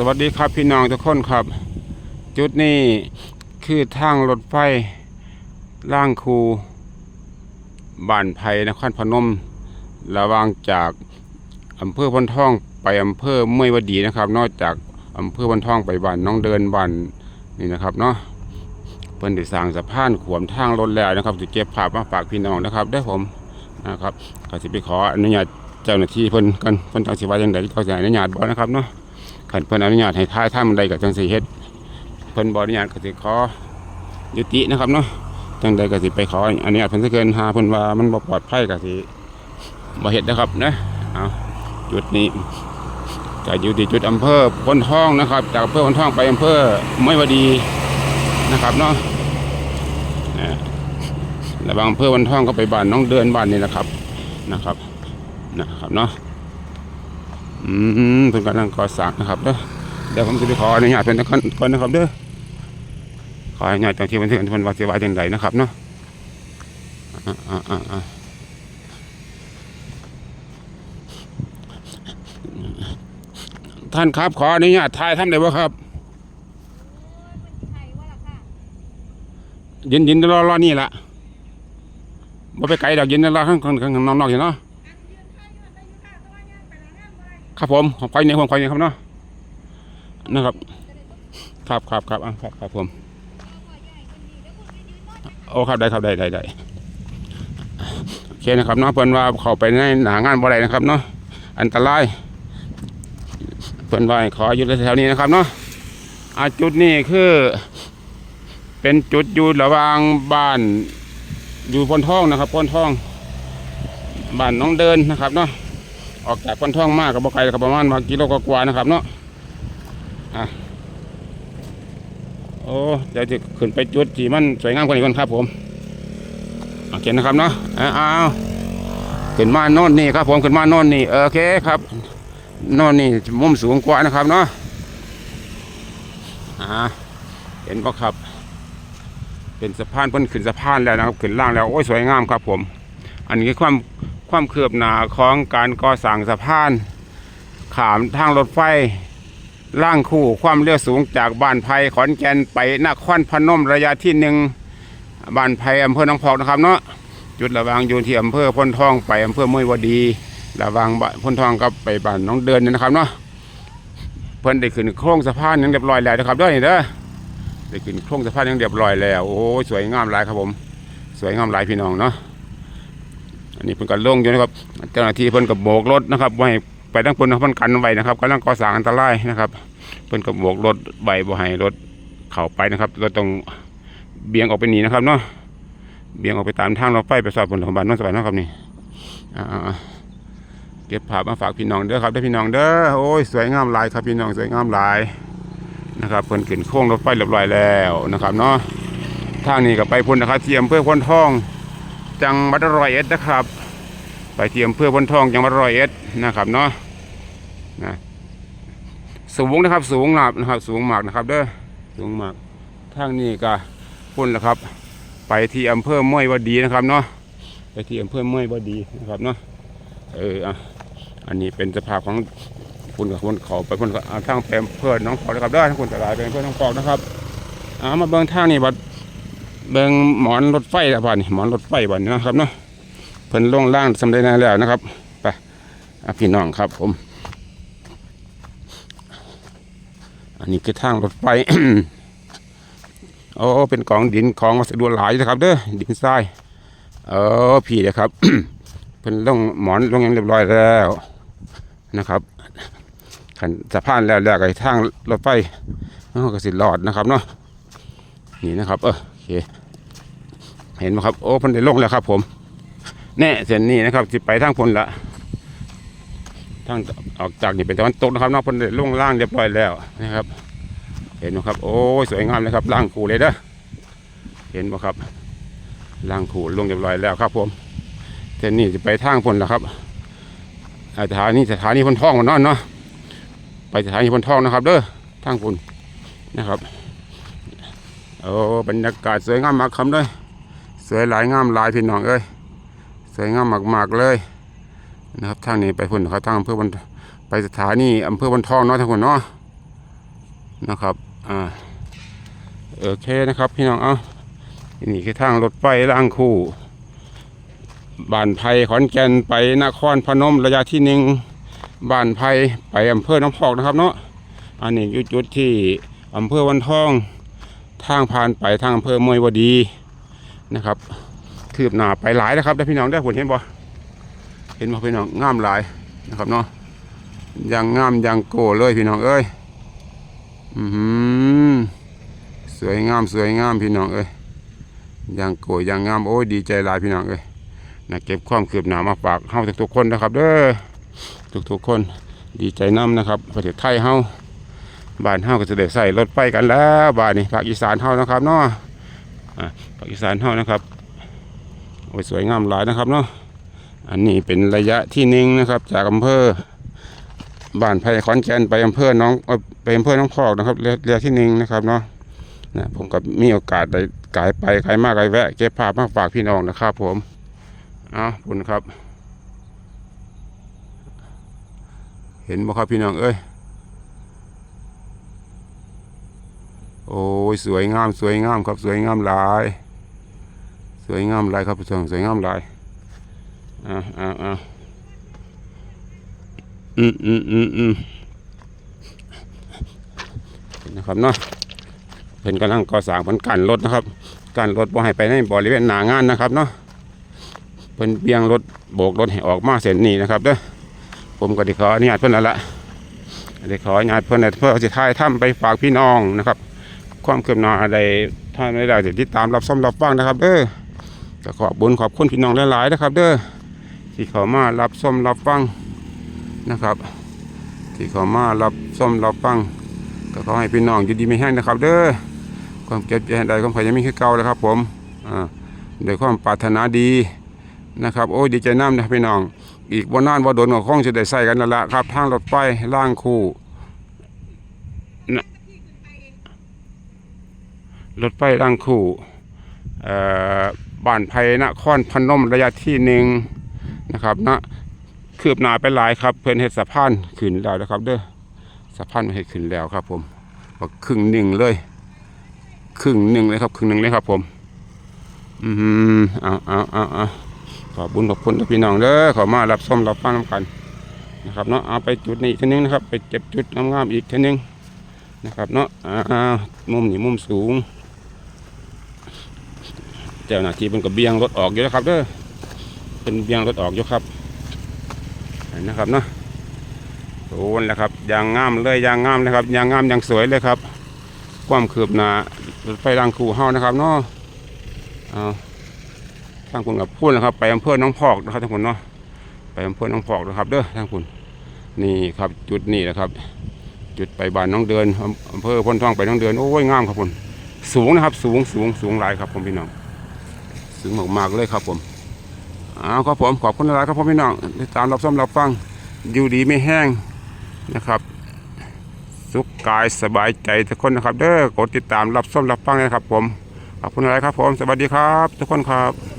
สวัสดีครับพี่น้องทุกคนครับ จุดนี้คือทางรถไฟล่างคูบ้านไผ่นครพนม ระวางจากอำเภอพนทองไปอำเภอเมยวดีนะครับ นอกจากอำเภอพนทองไปบ้านน้องเดินบ้านนี่นะครับเนาะเพิ่นได้สร้างสะพานขวมทางรถแล้วนะครับจะเก็บภาพมาฝากพี่น้องนะครับได้ผมนะครับก็สิไปขออนุญาตเจ้าหน้าที่เพิ่นกันเพิ่นจังสิว่าจังไดก็จะอนุญาตบ่นะครับเนาะ ขันเพิ่นอนุญาตให้ท้ายถ้ำใดกับจังสีเฮ็ดเพิ่นบ่อนุญาตก็สิขอยุตินะครับเนาะจังใดก็สิไปขออนุญาตเพิ่นซะเกินหาเพิ่นว่ามันบ่ปลอดภัยก็สิบ่เฮ็ดนะครับนะเอาจุดนี้ก็อยู่ที่จุดอำเภอพนทองนะครับ จากอำเภอพนทองไปอำเภอไม่วดีนะครับเนาะระว่างอำเภอพนทองก็ไปบ้านน้องเดือนบ้านนี่นะครับนะครับนะครับเนาะ อืมเพิ่นกำลังก่อสร้างนะครับเด้อเดี๋ยวผมจะไปขออนุญาตเพิ่นก่อนก่อนนะครับเด้อขออนุญาตจากที่บันทึกเพิ่นว่าสิว่าจังไดนะครับเนาะอ่าอ่าอ่าอ่าท่านครับขออนุญาตถ่ายทำได้บ่ครับยินยินรอรอนี่ล่ะบ่ไปไกลดอกยินรอข้างข้างข้างนอกๆอยู่เนาะ ครับผมผมคอยเนี่ยผมคอยเนี่ยครับเนาะนะครับ ครับครับครับอะครับครับผมโอ้ครับได้ครับได้ได้ได้โอเคนะครับเนาะเพิ่นว่าเขาไปในหนางานบ่ได้นะครับเนาะอันตรายเพิ่นว่าขออยู่แถวนี้นะครับเนาะอาจุดนี้คือ เป็นจุดอยู่ระหว่างบ้านอยู่พนทองนะครับพนทองบ้านน้องเดินนะครับเนาะ ออกจากพนท่องมากกับบ่ไกลกับประมาณว่ากิโลกว่านะครับเนาะอะโอ้เดี๋ยวจะขึ้นไปจุดที่มันสวยงามกว่านี้ก่อนครับผมโอเคนะครับเนาะอะเอาขึ้นมาน่นนี่ครับผมขึ้นมาน่นนี่โอเคครับน่นนี่มุมสูงกว่านะครับเนาะอ่าเห็นปะครับ เป็นสะพานเพิ่นขึ้นสะพานแล้วนะครับขึ้นล่างแล้วโอ้ยสวยงามครับผม อันนี้ความ ความคืบหน้าของการก่อสร้างสะพานขามทางรถไฟล่างคู่ความเร็วสูงจากบ้านไผ่ขอนแก่นไปนครพนมระยะที่หนึ่งบ้านไผ่อำเภอหนองพอกนะครับเนาะจุดระวางอยู่ที่อำเภอพนทองไปอำเภอเมยวดี ระวางบ้านพนทองกับไปบ้านน้องเดินนี่นะครับเนาะเพิ่นได้ขึ้นโครงสะพานยังเรียบร้อยแล้วนะครับด้อนี่เด้อได้ขึ้นโครงสะพานยังเรียบร้อยแล้ว โอ้สวยงามหลายครับผม สวยงามหลายพี่น้องเนาะ อันนี้เพิ่นก็ลงอยู่นะครับเจ้าหน้าที่เพิ่นก็โบกรถนะครับไว้ไปทั้งเพิ่นเพิ่นกันไว้นะครับกำลังก่อสร้างอันตรายนะครับ เพิ่นก็โบกรถใบบ่ให้รถเข้าไปนะครับรถต้องเบี่ยงออกไปหนีนะครับเนาะเบี่ยงออกไปตามทางรถไฟไปสอดผลของบ้านโนนสวรรค์เนะครับนี่เก็บภาพมาฝากพี่น้องเด้อครับได้พี่น้องเด้อโอ้ยสวยงามหลายครับพี่น้องสวยงามหลายนะครับเพิ่นขึ้นโค้งรถไฟเรียบร้อยแล้วนะครับเนาะทางนี้ก็ไปพุ่นนะครับเที่อำเภอพนทอง จังหวัดร้อยเอ็ดนะครับ ไปที่อำเภอพนทองจังหวัดร้อยเอ็ดนะครับเนาะนะสูงนะครับสูงนะครับ สูงมากนะครับเด้อสูงมากทางนี้ก็พุ่นแหละครับ ไปที่อำเภอม้วยวดีนะครับเนาะไปที่อำเภอม้วยวดีนะครับเนาะเอออะอันนี้เป็นสภาพของพุ่นกับพุ่นเขาไปพุ่นกับอ่าทางแปมเพื่อนน้องปอกนะครับเด้อทางพุ่นตลาดเป็นเพื่อนน้องปอกนะครับอ่ามาเบิ่งทางนี่บัด เบิ่งหมอนรถไฟแล้วบ้านนี่หมอนรถไฟบ้านนี้นะครับเนาะเพิ่นลงล่างสำเร็จแล้วนะครับไปอะพี่น้องครับผม อันนี้คือทางรถไฟโอ้เป็นกองดินของวัสดุหลายนะครับเด้อดินทรายเออพี่นะครับเพิ่นลงหมอนลงอย่างเรียบร้อยแล้วนะครับขันสะพานแล้วแล้วก็ทางรถไฟมันก็สิรอดนะครับเนาะนี่นะครับ เออ เคเห็นไหมครับ โอ้พันได้ลงแล้วครับ ผมแน่เส้นนี้นะครับจะไปทางพนละทางออกจากนี่เป็นตะวันตกนะครับนอกพันได้ลงล่างเรียบร้อยแล้วนะครับ เห็นไหมครับ โอ้สวยงามเลยครับล่างคูเลยเด้อเห็นไหมครับล่างคูลงเรียบร้อยแล้วครับ ผมเส้นนี้จะไปทางพนละครับสถานีสถานีพนทองมันนั่นเนาะไปสถานีพนทองนะครับ เด้อทางพนนะครับ อ้บรรยากาศสวยงามมากคำเลยสวยหลายงามหลายพี่น้องเอ้ยสวยงามมากๆเลยนะครับทางนี้ไปพุ่นเขาทางอำเภอบันไปสถานีอำเภอบันทองเนาะทางคนเนาะนะครับอ่าโอเคนะครับพี่น้องเอานี่คือทางรถไฟล่างคู่บ้านไผ่ขอนแก่นไปนครพนมระยะที่หนึ่งบ้านไผ่ไปอำเภอน้ำพอกนะครับเนาะอันนี้อยู่จุดที่อำเภอวันทอง ทางผ่านไปทางอำเภอเมยวดีนะครับคืบหน้าไปหลายนะครับได้พี่น้องได้ผลเห็นบ่เห็นบ่พี่น้องงามหลายนะครับเนาะยังงามยังโกเลยพี่น้องเอ้ยอือหือสวยงามสวยงามพี่น้องเอ้ยยังโกยังงามโอ้ยดีใจหลายพี่น้องเอ้ยนะเก็บความคืบหน้ามาฝากเฮาทุกๆคนนะครับ เด้อทุกๆคนดีใจน้ำนะครับ ประเทศไทยเฮา บ้านเฮาก็จะได้ใส่รถไปกันแล้วบ้านนี้ภาคอีสานเฮานะครับเนาะอะภาคอีสานเฮานะครับโอ้ยสวยงามหลายนะครับเนาะอันนี้เป็นระยะที่หนึ่งนะครับ จากอำเภอบ้านไผ่ขอนแก่นไปอำเภอน้องไปอำเภอน้องพอกนะครับเรือที่หนึ่งนะครับเนาะนะผมก็มีโอกาสได้กายไปกายมากกายแวะเก็บภาพมาฝากพี่น้องนะครับผมเอาขอบคุณครับ เห็นบ่ครับพี่น้องเอ้ยโอ้ยสวยงามสวยงามครับสวยงามหลาย สวยงามหลายครับผู้ชมสวยงามหลายอ่าอ่าอ่าอืมอืมอืมอืมนะครับเนาะเป็นกำลังก่อสร้างเพิ่นกันรถนะครับกันรถบ่ให้ไปในบริเวณหน้างานนะครับเนาะเพิ่นเบี่ยงรถโบกรถให้ออกมาเส้นนี้นะครับเด้อผมก็ได้ขออนุญาตเพิ่อนแล้วละได้ขออนุญาตเพิ่อนเพื่อสิถ่ายทำไปฝากพี่น้องนะครับ ความเคืบหน้าอะไรท่านไม่ได้ติดตามรับชมรับฟังนะครับ เด้อก็ขอบบุญขอบคุณพี่น้องหลายๆนะครับ เด้อที่เขามารับชมรับฟังนะครับ ที่เขามารับส้มรับฟังก็ขอให้พี่น้องอยู่ดีไม่แห้งนะครับ เด้อความเก็บใจใดความพยายามมีคือเก่าเลยครับ ผมอ่าโดยความปรารถนาดีนะครับ โอ้ยดีใจน้ำนะพี่น้อง อีกวันนานว่าโดนกับข้องจะได้ใส่กันนั่นละครับ ทางรถไฟล่างคู่นะ รถไฟล่างคู่บ้านไผ่นครพนมระยะที่หนึ่งนะครับนะคืบหน้าไปหลายครับ เพิ่นเฮ็ดสะพานขึ้นแล้วนะครับ เด้อสะพานเฮ็ดขึ้นแล้วครับ ผมว่าครึ่งหนึ่งเลย ครึ่งหนึ่งเลยครับ ครึ่งหนึ่งเลยครับ ผม อืมเอาเอาเอาเอาขอบบุญขอบคุณทุกพี่น้องเด้อขอมารับส้มรับฟังน้ำกันนะครับเนาะเอาไปจุดนี้อีกทีนึงนะครับ ไปเก็บจุดงามๆอีกทีนึงนะครับเนาะอ่ามุมนี้มุมสูง เจ้าหน้าที่เป็นกระเบียงรถออกอยู่นะครับเด้อเป็นเบียงรถออกอยู่ครับนะครับเนาะโอ้นแหละครับยางงามเลยยางงามนะครับยางงามยางสวยเลยครับความคืบหน้ารถไฟรางคูเฮานะครับเนาะเอาทางคุณกับพูดนะครับ ไปอำเภอหน้องพอกนะครับทางคุณเนาะไปอำเภอหน้องพอกนะครับเด้อทางคุณนี่ครับจุดนี้นะครับ จุดไปบ้านน้องเดินอำอำเภอพ้นทองไปน้องเดินโอ้ยงามครับคุณสูงนะครับ สูงสูงสูงหลายครับผมพี่น้อง สูงมากๆเลยครับผมอ้าวครับผมขอบคุณหลายครับพ่อพี่น้องติดตามรับชมรับฟังอยู่ดีไม่แห้งนะครับสุขกายสบายใจทุกคนนะครับ เด้อกดติดตามรับชมรับฟังนะครับผมขอบคุณหลายครับผมสวัสดีครับ ทุกคนครับ